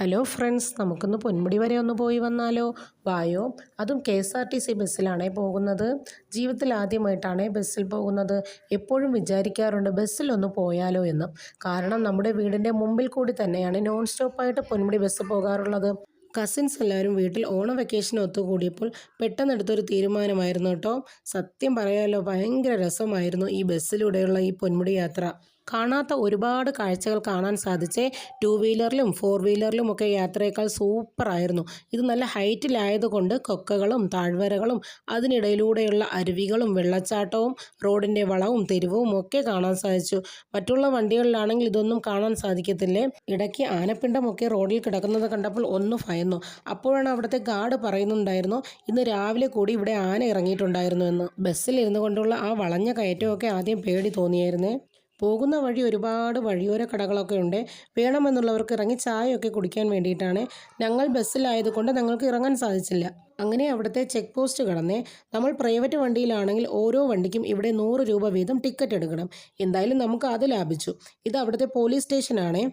Hello friends നമുക്കൊന്ന് പൊന്മുടി വരെ ഒന്ന് പോയി വന്നാലോ? വായോ. അതും K S R T C ബസ്സിലാണേ പോകുന്നത്. ജീവിതത്തിൽ ആദ്യമായിട്ടാണേ ബസ്സിൽ പോകുന്നത്. എപ്പോഴും വിചാരിക്കാറുണ്ട് ബസ്സിലൊന്ന് പോയാലോ എന്ന്. കാരണം നമ്മുടെ വീടിന്റെ മുമ്പിൽ കൂടി തന്നെയാണ് നോൺ സ്റ്റോപ്പായിട്ട് പൊന്മുടി ബസ് പോകാറുള്ളത്. കസിൻസ് എല്ലാവരും വീട്ടിൽ ഓണം വെക്കേഷൻ ഒത്തുകൂടിയപ്പോൾ പെട്ടെന്നെടുത്തൊരു തീരുമാനമായിരുന്നു കേട്ടോ. സത്യം പറയാലോ ഭയങ്കര രസമായിരുന്നു ഈ ബസ്സിലൂടെയുള്ള ഈ പൊന്മുടി യാത്ര. കാണാത്ത ഒരുപാട് കാഴ്ചകൾ കാണാൻ സാധിച്ചേ ടു വീലറിലും ഫോർ വീലറിലും ഒക്കെ യാത്രയേക്കാൾ സൂപ്പറായിരുന്നു. ഇത് നല്ല ഹൈറ്റിലായതുകൊണ്ട് കൊക്കകളും താഴ്വരകളും അതിനിടയിലൂടെയുള്ള അരുവികളും വെള്ളച്ചാട്ടവും റോഡിന്റെ വളവും തെരുവും ഒക്കെ കാണാൻ സാധിച്ചു. മറ്റുള്ള വണ്ടികളിലാണെങ്കിൽ ഇതൊന്നും കാണാൻ സാധിക്കത്തില്ലേ? ഇടയ്ക്ക് ആനപ്പിണ്ടമൊക്കെ റോഡിൽ കിടക്കുന്നത് കണ്ടപ്പോൾ ഒന്ന് ഭയന്നു. അപ്പോഴാണ് അവിടുത്തെ ഗാർഡ് പറയുന്നുണ്ടായിരുന്നു ഇന്ന് രാവിലെ കൂടി ഇവിടെ ആന ഇറങ്ങിയിട്ടുണ്ടായിരുന്നു എന്ന്. ബസ്സിൽ ഇരുന്നു കൊണ്ടുള്ള ആ വളഞ്ഞ കയറ്റമൊക്കെ ആദ്യം പേടി തോന്നിയായിരുന്നേ. പോകുന്ന വഴി ഒരുപാട് വഴിയോര കടകളൊക്കെ ഉണ്ട്. വേണമെന്നുള്ളവർക്ക് ഇറങ്ങി ചായയൊക്കെ കുടിക്കാൻ വേണ്ടിയിട്ടാണ് ഞങ്ങൾ ബസ്സിലായതുകൊണ്ട് ഞങ്ങൾക്ക് ഇറങ്ങാൻ സാധിച്ചില്ല. അങ്ങനെ അവിടുത്തെ ചെക്ക് പോസ്റ്റ് കടന്നേ നമ്മൾ പ്രൈവറ്റ് വണ്ടിയിലാണെങ്കിൽ ഓരോ വണ്ടിക്കും ഇവിടെ നൂറ് രൂപ വീതം ടിക്കറ്റ് എടുക്കണം. എന്തായാലും നമുക്ക് അത് ലാഭിച്ചു. ഇത് അവിടുത്തെ പോലീസ് സ്റ്റേഷനാണേ.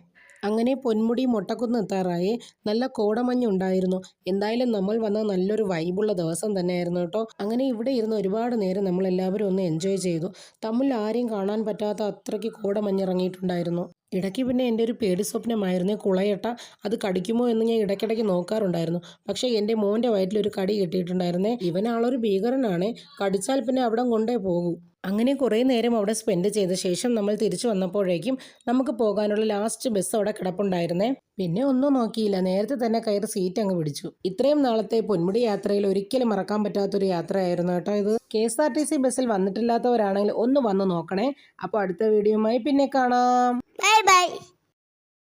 അങ്ങനെ പൊന്മുടി മൊട്ടക്കുന്ന് എത്താറായി. നല്ല കോടമഞ്ഞുണ്ടായിരുന്നു. എന്തായാലും നമ്മൾ വന്ന നല്ലൊരു വൈബുള്ള ദിവസം തന്നെയായിരുന്നു കേട്ടോ. അങ്ങനെ ഇവിടെ ഇരുന്ന് ഒരുപാട് നേരം നമ്മൾ എല്ലാവരും ഒന്ന് എൻജോയ് ചെയ്തു. തമ്മിൽ ആരെയും കാണാൻ പറ്റാത്ത അത്രയ്ക്ക് കോടമഞ്ഞിറങ്ങിയിട്ടുണ്ടായിരുന്നു. ഇടയ്ക്ക് പിന്നെ എന്റെ ഒരു പേടി സ്വപ്നമായിരുന്നു കുളയട്ട അത് കടിക്കുമോ എന്ന് ഞാൻ ഇടയ്ക്കിടയ്ക്ക് നോക്കാറുണ്ടായിരുന്നു. പക്ഷേ എന്റെ മോന്റെ വയറ്റിലൊരു കടി കിട്ടിയിട്ടുണ്ടായിരുന്നേ. ഇവനാളൊരു ഭീകരനാണ് കടിച്ചാൽ പിന്നെ അവിടെ കൊണ്ടേ പോകൂ. അങ്ങനെ കുറേ നേരം അവിടെ സ്പെൻഡ് ചെയ്ത ശേഷം നമ്മൾ തിരിച്ചു വന്നപ്പോഴേക്കും നമുക്ക് പോകാനുള്ള ലാസ്റ്റ് ബസ് അവിടെ കിടപ്പുണ്ടായിരുന്നേ. പിന്നെ ഒന്നും നോക്കിയില്ല. നേരത്തെ തന്നെ കയറി സീറ്റ് അങ്ങ് പിടിച്ചു. ഇത്രയും നാളത്തെ പൊന്മുടി യാത്രയിൽ ഒരിക്കലും മറക്കാൻ പറ്റാത്തൊരു യാത്രയായിരുന്നു കേട്ടോ ഇത്. K S R T C ബസ്സിൽ വന്നിട്ടില്ലാത്തവരാണെങ്കിൽ ഒന്ന് വന്ന് നോക്കണേ. അപ്പോൾ അടുത്ത വീഡിയോയുമായി പിന്നെ കാണാം. 拜拜。